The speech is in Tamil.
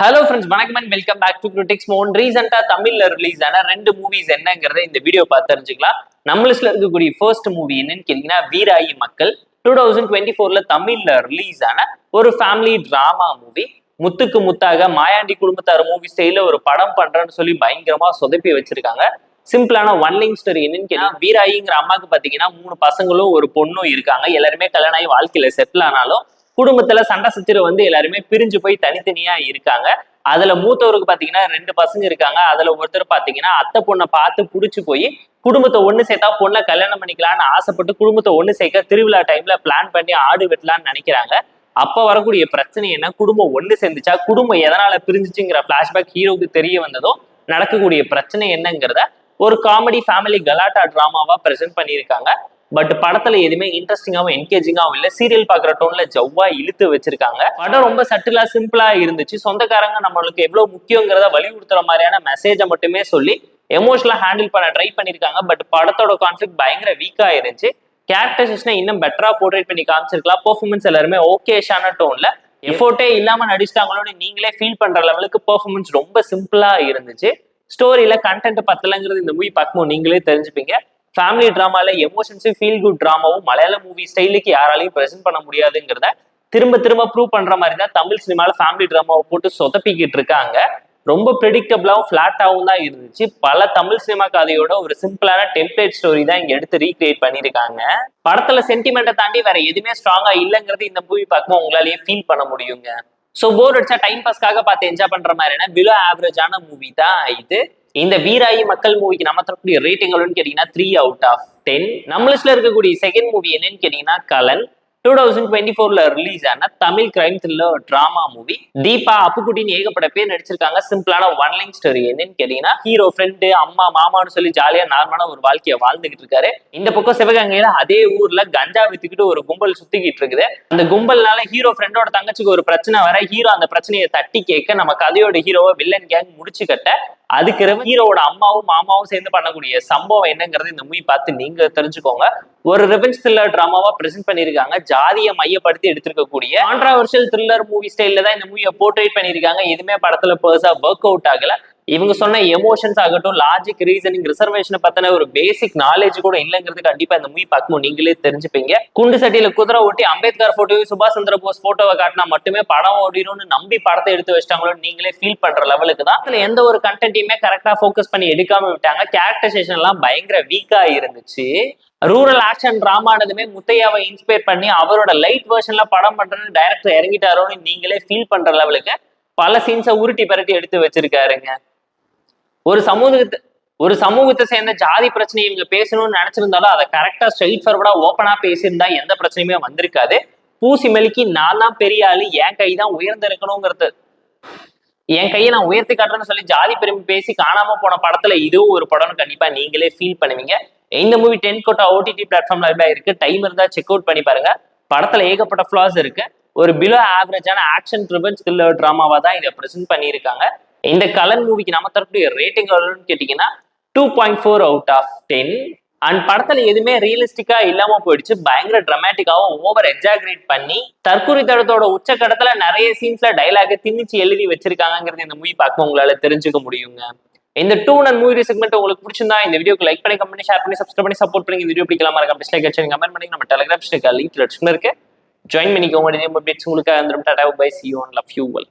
ஹலோ ஃப்ரெண்ட்ஸ் வணக்கம் and welcome back to critics மோன் ரீசெண்டா தமிழ்ல ரிலீஸ் ஆன ரெண்டு மூவிஸ் என்னங்கிறத இந்த வீடியோ பார்த்து தெரிஞ்சுக்கலாம். நம்ம லிஸ்ட்ல இருக்கக்கூடிய ஃபர்ஸ்ட் மூவி என்னன்னு கேட்டீங்கன்னா வீராயி மக்கள். டூ தௌசண்ட் டுவெண்ட்டி ஃபோர்ல தமிழ்ல ரிலீஸ் ஆன ஒரு ஃபேமிலி டிராமா மூவி முத்துக்கு முத்தாக மாயாண்டி குடும்பத்தார் மூவி ஸ்டைல ஒரு படம் பண்றேன்னு சொல்லி பயங்கரமா சொதப்பி வச்சிருக்காங்க. சிம்பிளான ஒன் லைன் ஸ்டோரி என்னன்னு கேட்டா வீராயிங்கிற அம்மாக்கு பாத்தீங்கன்னா மூணு பசங்களும் ஒரு பொண்ணும் இருக்காங்க. எல்லாருமே கல்யாணம் ஆகி வாழ்க்கையில செட்டில் ஆனாலும் குடும்பத்துல சண்டை சச்சரவு வந்து எல்லாருமே பிரிஞ்சு போய் தனித்தனியா இருக்காங்க. அதுல மூத்தவருக்கு பாத்தீங்கன்னா ரெண்டு பசங்க இருக்காங்க. அதுல ஒருத்தர் பாத்தீங்கன்னா அத்தை பொண்ணை பார்த்து புடிச்சு போய் குடும்பத்தை ஒண்ணு சேர்த்தா பொண்ணை கல்யாணம் பண்ணிக்கலாம்னு ஆசைப்பட்டு குடும்பத்தை ஒண்ணு சேர்க்க திருவிழா டைம்ல பிளான் பண்ணி ஆடு வெட்டலாம்னு நினைக்கிறாங்க. அப்ப வரக்கூடிய பிரச்சனை என்ன? குடும்பம் ஒண்ணு சேர்ந்துச்சா? குடும்பம் எதனால பிரிஞ்சுச்சுங்கிற பிளாஷ்பேக் ஹீரோவுக்கு தெரிய வந்ததும் நடக்கக்கூடிய பிரச்சனை என்னங்கிறத ஒரு காமெடி ஃபேமிலி கலாட்டா டிராமாவா பிரசென்ட் பண்ணியிருக்காங்க. பட் படத்துல எதுவுமே இன்ட்ரெஸ்டிங்காவும் என்கேஜிங்காவும் இல்லை. சீரியல் பாக்குற டோன்ல ஜவ்வா இழுத்து வச்சிருக்காங்க. படம் ரொம்ப சட்டிலா சிம்பிளா இருந்துச்சு. சொந்தக்காரங்க நம்மளுக்கு எவ்வளவு முக்கியங்கிறத வலியுறுத்துற மாதிரியான மெசேஜை மட்டுமே சொல்லி எமோஷனலா ஹேண்டில் பண்ண ட்ரை பண்ணிருக்காங்க. பட் படத்தோட கான்ஃபிளிக் பயங்கர வீக்கா இருந்துச்சு கேரக்டர்ஸை இன்னும் பெட்டரா போர்ட்ரேட் பண்ணி காமிச்சிருக்கலாம். பெர்ஃபார்மன்ஸ் எல்லாருமே ஓகேஷான டோன்ல எஃபோர்ட்டே இல்லாம நடிச்சிட்டாங்களோன்னு நீங்களே ஃபீல் பண்ற லெவலுக்கு பெர்ஃபார்மன்ஸ் ரொம்ப சிம்பிளா இருந்துச்சு. ஸ்டோரியில கண்டென்ட் பத்தலங்கிறது இந்த மூவி பார்க்கும்போது நீங்களே தெரிஞ்சுப்பீங்க. ஃபேமிலி ட்ராமால எமோஷன்ஸும் ஃபீல் குட் ட்ராமாவும் மலையாள மூவி ஸ்டைலுக்கு யாராலையும் ப்ரெசென்ட் பண்ண முடியாதுங்கிறத திரும்ப திரும்ப ப்ரூவ் பண்ற மாதிரி தான் தமிழ் சினிமால ஃபேமிலி ட்ராமாவை போட்டு சொதப்பிக்கிட்டு இருக்காங்க. ரொம்ப ப்ரெடிக்டபிளாகவும் ஃப்ளாட்டாகவும் தான் இருந்துச்சு. பல தமிழ் சினிமா கதையோட ஒரு சிம்பிளான டெம்ப்ளேட் ஸ்டோரி தான் இங்க எடுத்து ரீக்ரியேட் பண்ணியிருக்காங்க படத்துல சென்டிமெண்ட்டை தாண்டி வேற எதுவுமே ஸ்ட்ராங்கா இல்லைங்கிறது இந்த மூவி பார்க்கும்போது உங்களாலேயே ஃபீல் பண்ண முடியுங்க. ஸோ போர் அடிச்சா டைம் பாஸ்க்காக பார்த்து என்ஜாய் பண்ற மாதிரியான பிலோ ஆவரேஜான மூவி தான் இது. இந்த வீராயி மக்கள் மூவிக்கு நம்ம தரக்கூடிய ரேட்டிங் எவ்வளோன்னு கேட்டீங்கன்னா த்ரீ அவுட் ஆஃப் டென் நம்ம லிஸ்ட்ல இருக்கக்கூடிய செகண்ட் மூவி என்னன்னு கேட்டீங்கன்னா கலன். டூ தௌசண்ட் டுவெண்ட்டி ஃபோர்ல ரிலீஸ் ஆன Tamil crime thriller drama movie Deepa அப்புக்குட்டின்னு ஏகப்பட்ட பேர் நடிச்சிருக்காங்க. சிம்பிளான ஒன் லைன் ஸ்டோரி என்னன்னு கேட்டீங்கன்னா ஹீரோ ஃப்ரெண்டு அம்மா மாமான்னு சொல்லி ஜாலியா நார்மலான ஒரு வாழ்க்கையை வாழ்ந்துகிட்டு இருக்காரு. இந்த பக்கம் சிவகங்கையில அதே ஊர்ல கஞ்சா வித்துக்கிட்டு ஒரு கும்பல் சுத்திக்கிட்டு இருக்குது. அந்த கும்பல்னால ஹீரோ ஃப்ரெண்டோட தங்கச்சிக்கு ஒரு பிரச்சனை வர ஹீரோ அந்த பிரச்சனையை தட்டி கேட்க நம்ம கதையோட ஹீரோவை வில்லன் கேங் முடிச்சு கட்ட அதுக்கு ஹீரோட அம்மாவும் மாமாவும் சேர்ந்து பண்ணக்கூடிய சம்பவம் என்னங்கிறது இந்த மூவி பார்த்து நீங்க தெரிஞ்சுக்கோங்க. ஒரு ரிவெஞ்ச் த்ரில்லர் டிராமாவா பிரசென்ட் பண்ணிருக்காங்க ஜாதியை மையப்படுத்தி எடுத்திருக்கக்கூடிய கான்ட்ராவர்ஷியல் த்ரில்லர் மூவி ஸ்டைல தான் இந்த மூவியை போர்ட்ரேட் பண்ணியிருக்காங்க. எதுவுமே படத்துல பெருசா ஒர்க் அவுட் ஆகல. இவங்க சொன்ன எமோஷன்ஸ் ஆகட்டும் லாஜிக் ரீசனிங் ரிசர்வேஷனை பத்தின ஒரு பேசிக் நாலேஜ் கூட இல்லைங்கிறது கண்டிப்பா இந்த மூவி பார்க்கும்போது நீங்களே தெரிஞ்சுப்பீங்க. குண்டு சட்டியில குதிரை ஓட்டி அம்பேத்கர் போட்டோவையும் சுபாஷ் சந்திர போஸ் போட்டோவை காட்டினா மட்டுமே படம் ஓடிடும்னு நம்பி படத்தை எடுத்து வச்சிட்டாங்களோ நீங்களே ஃபீல் பண்ற லெவலுக்கு தான். அதுல எந்த ஒரு கண்டென்ட்டையுமே கரெக்டா ஃபோக்கஸ் பண்ணி எடுக்காம விட்டாங்க. கேரக்டரைசேஷன் எல்லாம் பயங்கர வீக்கா இருந்துச்சு. ரூரல் ஆக்ஷன் டிராமானதுமே முத்தையாவை இன்ஸ்பயர் பண்ணி அவரோட லைட் வெர்ஷன்ல படம் பண்றேன்னு டைரக்டர் இறங்கிட்டாரோன்னு நீங்களே ஃபீல் பண்ற லெவலுக்கு பல சீன்ஸை உருட்டி பரட்டி எடுத்து வச்சிருக்காருங்க. ஒரு சமூகத்தை ஒரு சமூகத்தை சேர்ந்த ஜாதி பிரச்சனையை இவங்க பேசணும்னு நினைச்சிருந்தாலும் அதை கரெக்டா ஸ்ட்ரெயிட் ஃபார்வர்டா ஓப்பனா பேசியிருந்தா எந்த பிரச்சனையுமே வந்திருக்காது. பூசி மெலுக்கி நான் தான் பெரிய ஆளு என் கை தான் உயர்ந்திருக்கணுங்கிறது. என் கையை நான் உயர்த்தி காட்டுறேன்னு சொல்லி ஜாதி பெருமை பேசி காணாம போன படத்துல இதுவும் ஒரு படம்னு கண்டிப்பா நீங்களே ஃபீல் பண்ணுவீங்க. இந்த மூவி டென் கோட்டா ஓடிடி பிளாட்ஃபார்ம்ல இருக்கு. டைம் இருந்தா செக் அவுட் பண்ணி பாருங்க. படத்துல ஏகப்பட்ட ஃபிளாஸ் இருக்கு. ஒரு பிலோ ஆவரேஜான ஆக்ஷன் ட்ரிவன் த்ரில்லர் ட்ராமாவாக தான் இதை ப்ரெசென்ட் பண்ணியிருக்காங்க. இந்த கலன் மூவிக்கு நம்ம தரக்கூடிய ரேட்டிங் எவ்வளோன்னு கேட்டீங்கன்னா two point four out of ten and படத்துல எதுவுமே ரியலிஸ்டிக்கா இல்லாம போயிடுச்சு. பயங்கர டிராமட்டிக்காவும் ஓவர் எக்ஸாகரேட் பண்ணி தற்கொலை தடத்தோட உச்சக்கடத்துல நிறைய சீன்ஸ்ல டைலாக திணிச்சு எழுதி வச்சிருக்காங்கிறது இந்த மூவி பார்க்க உங்களால தெரிஞ்சுக்க முடியுங்க. இந்த டூ அண்ட் மூவி செக்மெண்ட் உங்களுக்கு பிடிச்சிருந்தா இந்த வீடியோக்கு லைக் பண்ணி கமெண்ட் ஷேர் பண்ணி சப்ஸ்கிரைப் பண்ணி சப்போர்ட் பண்ணி இந்த வீடியோ பிடிக்கலாமா இருக்கா டிஸ்லைக் அடிச்சு கமெண்ட் பண்ணி நம்ம டெலிகிராம் லிங்க் லட்சம் இருக்கு. ஜாயின் பண்ணிக்கோங்க. உங்களுக்கு tata bye see one love you well